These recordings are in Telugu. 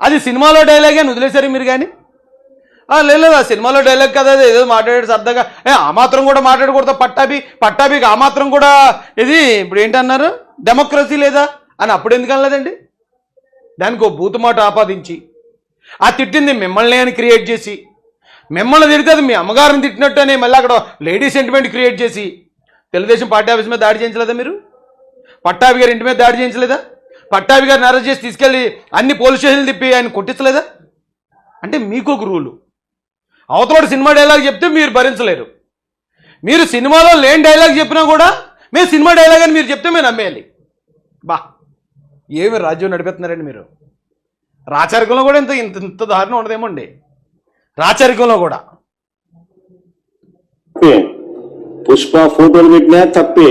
అది సినిమాలో డైలాగే అని వదిలేశారు మీరు కానీ? లేదు లేదు, ఆ సినిమాలో డైలాగ్ కదా అది ఏదో మాట్లాడేది సరదాగా. ఏ ఆ మాత్రం కూడా మాట్లాడకూడదు పట్టాభి పట్టాభికి ఆ మాత్రం కూడా ఇది ఇప్పుడు ఏంటన్నారు? డెమోక్రసీ లేదా? అని అప్పుడు ఎందుకు అనలేదండి? దానికి ఓ బూతుమాట ఆపాదించి ఆ తిట్టింది మిమ్మల్ని అని క్రియేట్ చేసి మిమ్మల్ని తిడితే అది మీ అమ్మగారిని తిట్టినట్టు అని మళ్ళీ అక్కడ లేడీ సెంటిమెంట్ క్రియేట్ చేసి తెలుగుదేశం పార్టీ ఆఫీస్ మీద దాడి చేయించలేదా మీరు? పట్టాభి గారి ఇంటి మీద దాడి చేయించలేదా? పట్టాభి గారిని అరెస్ట్ చేసి తీసుకెళ్ళి అన్ని పోలీస్ స్టేషన్లు తిప్పి ఆయన కొట్టించలేదా? అంటే మీకు ఒక రూలు అవతల సినిమా డైలాగ్ చెప్తే మీరు భరించలేరు. మీరు సినిమాలో లేని డైలాగ్ చెప్పినా కూడా మేము సినిమా డైలాగ్ అని మీరు చెప్తే మేము నమ్మేయాలి. బా ఏమి రాజ్యం నడిపెత్తున్నారండి మీరు? రాచరికంలో కూడా ఇంత ఇంత ఇంత దారుణం ఉండదేమో అండి. రాచరికంలో కూడా. పుష్ప ఫోటోలు పెట్టినా తప్పే.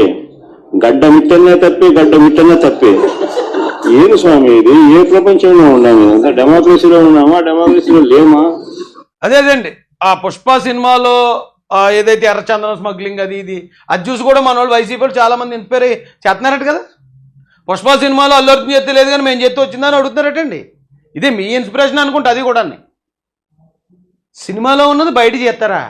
గడ్డ మిట్టనే తప్పే గడ్డ మిట్టనే తప్పే. ఏమి స్వామి ఇది? ఏ ప్రపంచంలో ఉన్నాము? అంత డెమోక్రసీలో ఉన్నామా? డెమోక్రసీలో లేమా? అదేదండి ఆ పుష్ప సినిమాలో ఏదైతే ఎర్రచందనం స్మగ్లింగ్ అది ఇది అది చూసి కూడా మన వాళ్ళు వైసీపీలు చాలా మంది ఇన్స్పైర్ అయ్యి చేస్తున్నారట కదా? పుష్ప సినిమాలో అల్లు అర్జున్ చేస్తే లేదు కానీ మేము చేస్తే వచ్చిందని అడుగుతున్నారటండి. ఇదే మీ ఇన్స్పిరేషన్ అనుకుంటా అది కూడా సినిమాలో ఉన్నది బయట చేస్తారా?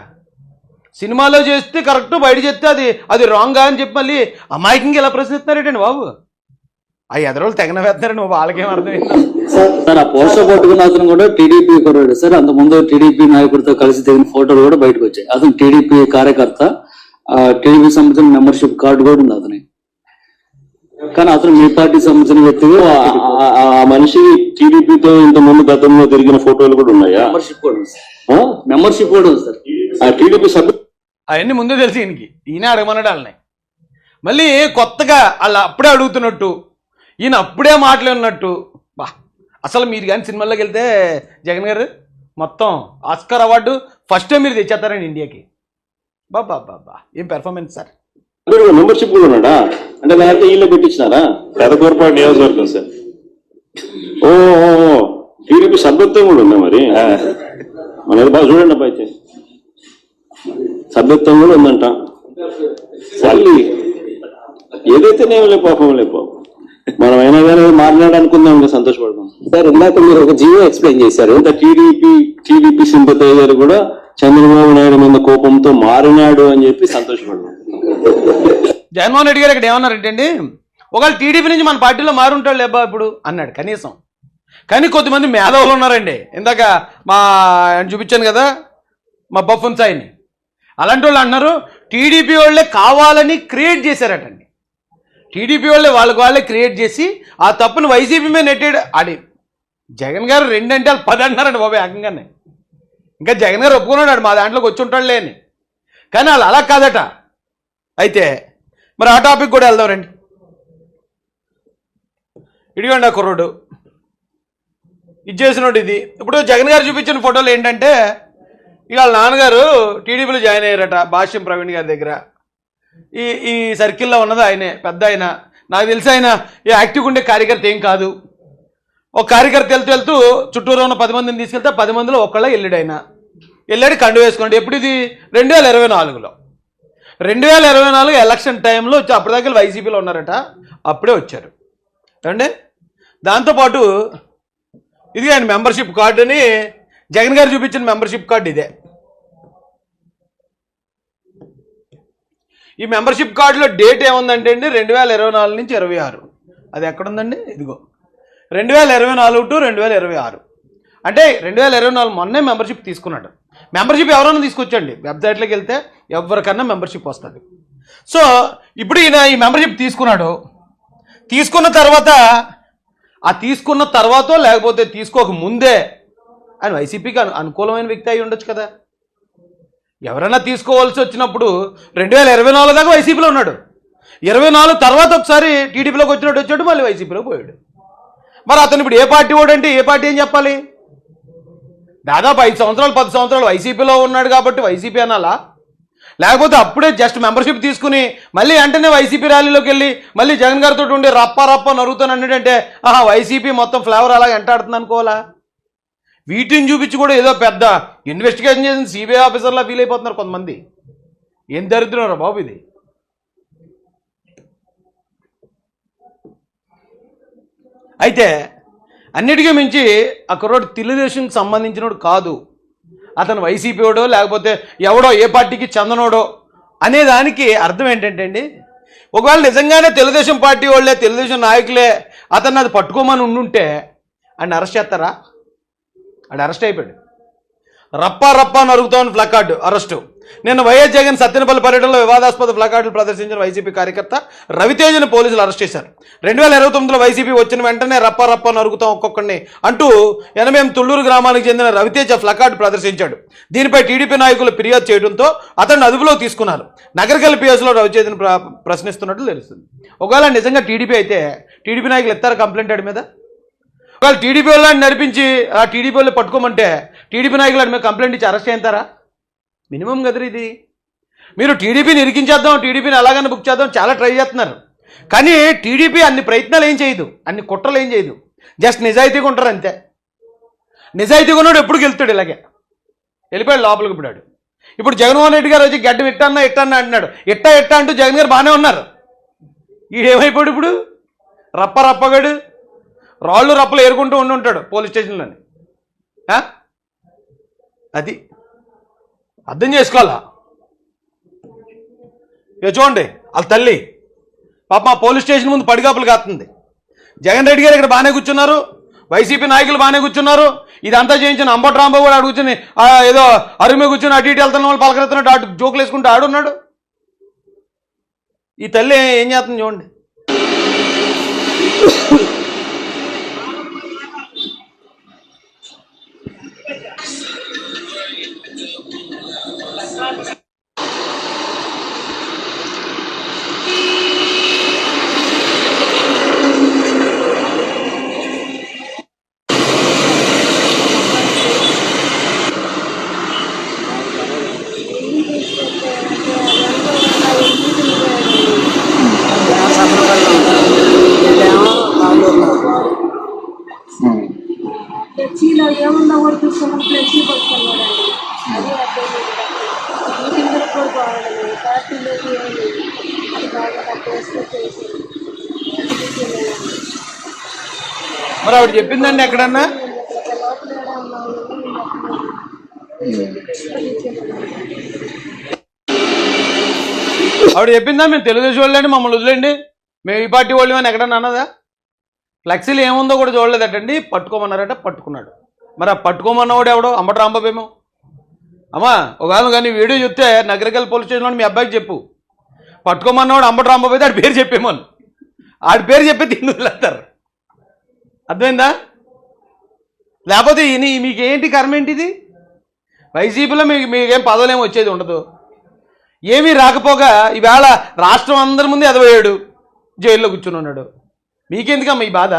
సినిమాలో చేస్తే కరెక్ట్ బయట చేస్తే అది అది రాంగా అని చెప్పి మళ్ళీ అమాయకంగా ఎలా ప్రశ్నిస్తున్నారేటండి బాబు? ఆ ఎదరోళ్ళు తెగన వేస్తున్నారండి బాబు వాళ్ళకేం అర్థమైందా. సార్ ఆ పోస్టర్ పట్టుకున్న అతను కూడా టీడీపీ కుర్రాడు సార్. అంత ముందు టీడీపీ నాయకుడితో కలిసి దిగిన ఫోటోలు కూడా బయటకు వచ్చాయి. అతను టీడీపీ కార్యకర్త. టీడీపీ సంబంధించిన మెంబర్షిప్ కార్డు కూడా ఉంది అతని. కానీ అతను మీ పార్టీ సంబంధించిన వ్యక్తిగా ఆ- మనిషి టీడీపీతో ఇంత ముందు గతంలో తిరిగిన ఫోటోలు కూడా ఉన్నాయా? మెంబర్షిప్ కూడా ఉంది సార్? మెంబర్షిప్ కూడా ఉంది సార్. ఆ టీడీపీ సభ్యులు అవన్నీ ముందే తెలిసి ఈయనకి. ఈయన అడగమన్నాడు వాళ్ళని. మళ్ళీ కొత్తగా వాళ్ళు అప్పుడే అడుగుతున్నట్టు ఈయన అప్పుడే మాట్లాడినట్టు బా అసలు మీరు కానీ సినిమాల్లోకి వెళ్తే జగన్ గారు మొత్తం ఆస్కార్ అవార్డు ఫస్ట్ టైం మీరు తెచ్చేస్తారండి ఇండియాకి. బాబా బాబా ఏం పెర్ఫార్మెన్స్ సార్? మెంబర్షిప్ కూడా ఉన్నాడా? అంటే లేకపోతే వీళ్ళే పెట్టించినారా? పెదకూరపాటు నియోజకవర్గం సార్. ఓ. టీడీపీ సభ్యత్వం కూడా ఉందా మరి? మన బాగా చూడండి అబ్బాయి అయితే. సభ్యత్వం కూడా ఉందంట. మళ్ళీ ఏదైతే నేమలే పాపం లే పాపం మనం అయినా కానీ మాట్లాడాలనుకుందాం ఇంకా సంతోషపడదాం. సార్ ఇందాక మీరు ఒక జియో ఎక్స్ప్లెయిన్ చేశారు. అంత టీడీపీ టీడీపీ సింపతైజర్ కూడా చంద్రబాబు నాయుడు మీద కోపంతో మారినాడు అని చెప్పి సంతోషపడదాం. జగన్మోహన్ రెడ్డి గారు ఇక్కడ ఏమన్నారంటే అండి ఒకవేళ టీడీపీ నుంచి మన పార్టీలో మారుంటాడు లేబ్బా ఇప్పుడు? అన్నాడు కనీసం. కానీ కొద్దిమంది మేధావులు ఉన్నారండి. ఇందాక మా ఆయన చూపించాను కదా మా బఫున్ సాయిని. అలాంటి వాళ్ళు అన్నారు టీడీపీ వాళ్ళే కావాలని క్రియేట్ చేశారటండి. టీడీపీ వాళ్ళే వాళ్ళకి వాళ్ళే క్రియేట్ చేసి ఆ తప్పును వైసీపీ మీద నెట్టాడు ఆడి జగన్ గారు రెండంటే వాళ్ళు పది అంటున్నారండి బాబాయ్ ఏకంగానే. ఇంకా జగన్ గారు ఒప్పుకున్నాడు మా దాంట్లోకి వచ్చి ఉంటాడులే అని. కానీ వాళ్ళు అలా కాదట. అయితే మరి ఆ టాపిక్ కూడా వెళ్దాం రండి. ఇడిగండి ఆ కుర్రోడు. ఇది చేసినోడు ఇది. ఇప్పుడు జగన్ గారు చూపించిన ఫోటోలు ఏంటంటే ఇక వాళ్ళ నాన్నగారు టీడీపీలో జాయిన్ అయ్యారట భాష్యం ప్రవీణ్ గారి దగ్గర. ఈ ఈ సర్కిల్లో ఉన్నది ఆయనే పెద్ద ఆయన. నాకు తెలిసి ఆయన ఈ యాక్టివ్గా ఉండే కార్యకర్త ఏం కాదు. ఒక కార్యకర్త వెళ్తూ వెళ్తూ చుట్టూరు ఉన్న పది మందిని తీసుకెళ్తే పది మందిలో ఒక్కళ్ళ వెళ్ళాడు ఆయన. వెళ్ళాడు కండు వేసుకోండి. ఎప్పుడు ఇది? రెండు వేల ఇరవై నాలుగులో. రెండు వేల ఇరవై నాలుగు ఎలక్షన్ టైంలో వచ్చి అప్పటిదాకా వైసీపీలో ఉన్నారట. అప్పుడే వచ్చారు. ఏమండి? దాంతోపాటు ఇది ఆయన మెంబర్షిప్ కార్డుని జగన్ గారు చూపించిన మెంబర్షిప్ కార్డు ఇదే. ఈ మెంబర్షిప్ కార్డులో డేట్ ఏముందంటే అండి? రెండు వేల ఇరవై నాలుగు నుంచి ఇరవై ఆరు. అది ఎక్కడుందండి? ఇదిగో. రెండు వేల ఇరవై నాలుగు టు రెండు వేల ఇరవై ఆరు. అంటే రెండు వేల ఇరవై నాలుగు మొన్నే మెంబర్షిప్ తీసుకున్నాడు. మెంబర్షిప్ ఎవరైనా తీసుకొచ్చండి. వెబ్సైట్లోకి వెళ్తే ఎవరికన్నా మెంబర్షిప్ వస్తుంది. సో ఇప్పుడు ఈయన ఈ మెంబర్షిప్ తీసుకున్నాడు. తీసుకున్న తర్వాత ఆ తీసుకున్న తర్వాత లేకపోతే తీసుకోక ముందే ఆయన వైసీపీకి అనుకూలమైన వ్యక్తి అయి ఉండొచ్చు కదా. ఎవరైనా తీసుకోవాల్సి వచ్చినప్పుడు రెండు వేల ఇరవై నాలుగు దాకా వైసీపీలో ఉన్నాడు. ఇరవై నాలుగు తర్వాత ఒకసారి టీడీపీలోకి వచ్చినట్టు వచ్చాడు మళ్ళీ వైసీపీలో పోయాడు. మరి అతను ఇప్పుడు ఏ పార్టీ ఓడంటే ఏ పార్టీ ఏం చెప్పాలి? దాదాపు ఐదు సంవత్సరాలు పది సంవత్సరాలు వైసీపీలో ఉన్నాడు కాబట్టి వైసీపీ అనాలా? లేకపోతే అప్పుడే జస్ట్ మెంబర్షిప్ తీసుకుని మళ్ళీ వెంటనే వైసీపీ ర్యాలీలోకి వెళ్ళి మళ్ళీ జగన్ గారితో ఉండి రప్ప రప్ప నరుగుతాను అంటే ఆహా వైసీపీ మొత్తం ఫ్లేవర్ అలా ఎంటాడుతుంది అనుకోవాలా? వీటిని చూపించి కూడా ఏదో పెద్ద ఇన్వెస్టిగేషన్ చేసిన సిబిఐ ఆఫీసర్లా ఫీల్ అయిపోతున్నారు కొంతమంది. ఏం దరిద్రం బాబు ఇది? అయితే అన్నిటికీ మించి ఆ కుర్రోడు తెలుగుదేశంకి సంబంధించినోడు కాదు. అతను వైసీపీడో లేకపోతే ఎవడో ఏ పార్టీకి చెందనోడో అనే దానికి అర్థం ఏంటంటే అండి ఒకవేళ నిజంగానే తెలుగుదేశం పార్టీ వాళ్ళే తెలుగుదేశం నాయకులే అతన్ని అది పట్టుకోమని ఉండుంటే ఆయన అరెస్ట్ చేస్తారా? ఆడు అరెస్ట్ అయిపోయాడు. రప్ప రప్ప నరుగుతోన్న ప్లకార్డు అరెస్టు నిన్న వైఎస్ జగన్ సత్యనపల్లి పర్యటనలో వివాదాస్పద ప్లకార్డులు ప్రదర్శించిన వైసీపీ కార్యకర్త రవితేజను పోలీసులు అరెస్ట్ చేశారు. రెండు వేల ఇరవై తొమ్మిదిలో వైసీపీ వచ్చిన వెంటనే రప్ప రప్ప నరుగుతాం ఒక్కొక్కడిని అంటూ ఎనభై తుళ్ళూరు గ్రామానికి చెందిన రవితేజ ప్లకార్డు ప్రదర్శించాడు. దీనిపై టీడీపీ నాయకులు ఫిర్యాదు చేయడంతో అతన్ని అదుపులో తీసుకున్నారు. నగరకల్ పిఎస్లో రవితేజను ప్ర ప్రశ్నిస్తున్నట్లు తెలుస్తుంది. ఒకవేళ నిజంగా టీడీపీ అయితే టీడీపీ నాయకులు ఎత్తారు కంప్లైంట్ మీద? ఒకవేళ టీడీపీ వాళ్ళని నడిపించి ఆ టీడీపీ వాళ్ళు పట్టుకోమంటే టీడీపీ నాయకులు మేము కంప్లైంట్ ఇచ్చి అరెస్ట్ చేస్తారా మినిమం కదరు ఇది. మీరు టీడీపీని ఇరికించేద్దాం టీడీపీని ఎలాగైనా బుక్ చేద్దాం చాలా ట్రై చేస్తున్నారు. కానీ టీడీపీ అన్ని ప్రయత్నాలు ఏం చేయదు అన్ని కుట్రలు ఏం చేయదు. జస్ట్ నిజాయితీగా ఉంటారు అంతే. నిజాయితీగా ఉన్నాడు ఎప్పుడు గెలుతాడు ఇలాగే. వెళ్ళిపోయాడు లోపలికి పోయాడు. ఇప్పుడు జగన్మోహన్ రెడ్డి గారు వచ్చి గడ్డం ఇట్టన్నా ఇట్టన్నా అంటున్నాడు. ఇట్టా ఇట్టా అంటూ జగన్ గారు బాగానే ఉన్నారు. ఈడేమైపోయాడు ఇప్పుడు? రప్ప రప్పగాడు రాళ్ళు రప్పలు ఏరుకుంటూ ఉండి ఉంటాడు పోలీస్ స్టేషన్లోని. అది అర్థం చేసుకోవాలా? ఇక చూడండి వాళ్ళ తల్లి. పాప మా పోలీస్ స్టేషన్ ముందు పడిగాపులు కాస్తుంది జగన్ రెడ్డి గారు ఇక్కడ బాగానే కూర్చున్నారు. వైసీపీ నాయకులు బాగానే కూర్చున్నారు. ఇదంతా చేయించిన అంబట్ రాంబాబు కూడా ఆడు ఏదో అరుమే కూర్చుని అటు ఇటు వెళ్తున్న వాళ్ళు పలకరెత్తున్నాడు అటు జోకులు వేసుకుంటూ ఆడున్నాడు. ఈ తల్లి ఏం చేస్తుంది చూడండి. ఫ్లెక్సీలో ఏముందో కూడా చూసుకున్నాం ఫ్లెక్సీ పట్టుకున్నాడండి అది అర్థం మీటింగ్ కూడా బాగుండదు. పార్టీలోకి ఏం లేదు అది బాగా తక్కువ చేసి మరి ఆవిడ చెప్పిందండి ఎక్కడన్నా? ఆవిడ చెప్పిందా? మేము తెలుగుదేశం వాళ్ళండి మమ్మల్ని వదిలేండి. మేము ఈ పార్టీ వాళ్ళు అని ఎక్కడన్నా అన్నదా? ఫ్లెక్సీలు ఏముందో కూడా చూడలేదటండి. పట్టుకోమన్నారట పట్టుకున్నాడు. మరి ఆ పట్టుకోమన్నవాడు ఎవడో? అంబటి రాంబాబేమో. అమ్మా ఒకవేళ కానీ వీడియో చెప్తే నగరకల్ పోలీస్ స్టేషన్లో మీ అబ్బాయికి చెప్పు. పట్టుకోమన్నవాడు అంబటి రాంబాబు అయితే ఆడి పేరు చెప్పేమో ఆడి పేరు చెప్పి తిందులేస్తారు అర్థమైందా? లేకపోతే ఈయన మీకేంటి కర్మ ఏంటిది? వైసీపీలో మీకు మీకేం పదవులేం వచ్చేది ఉండదు. ఏమీ రాకపోగా ఈవేళ రాష్ట్రం అందరి ముందు ఎదవయ్యాడు జైల్లో కూర్చుని ఉన్నాడు. మీకెందుకమ్మా ఈ బాధ?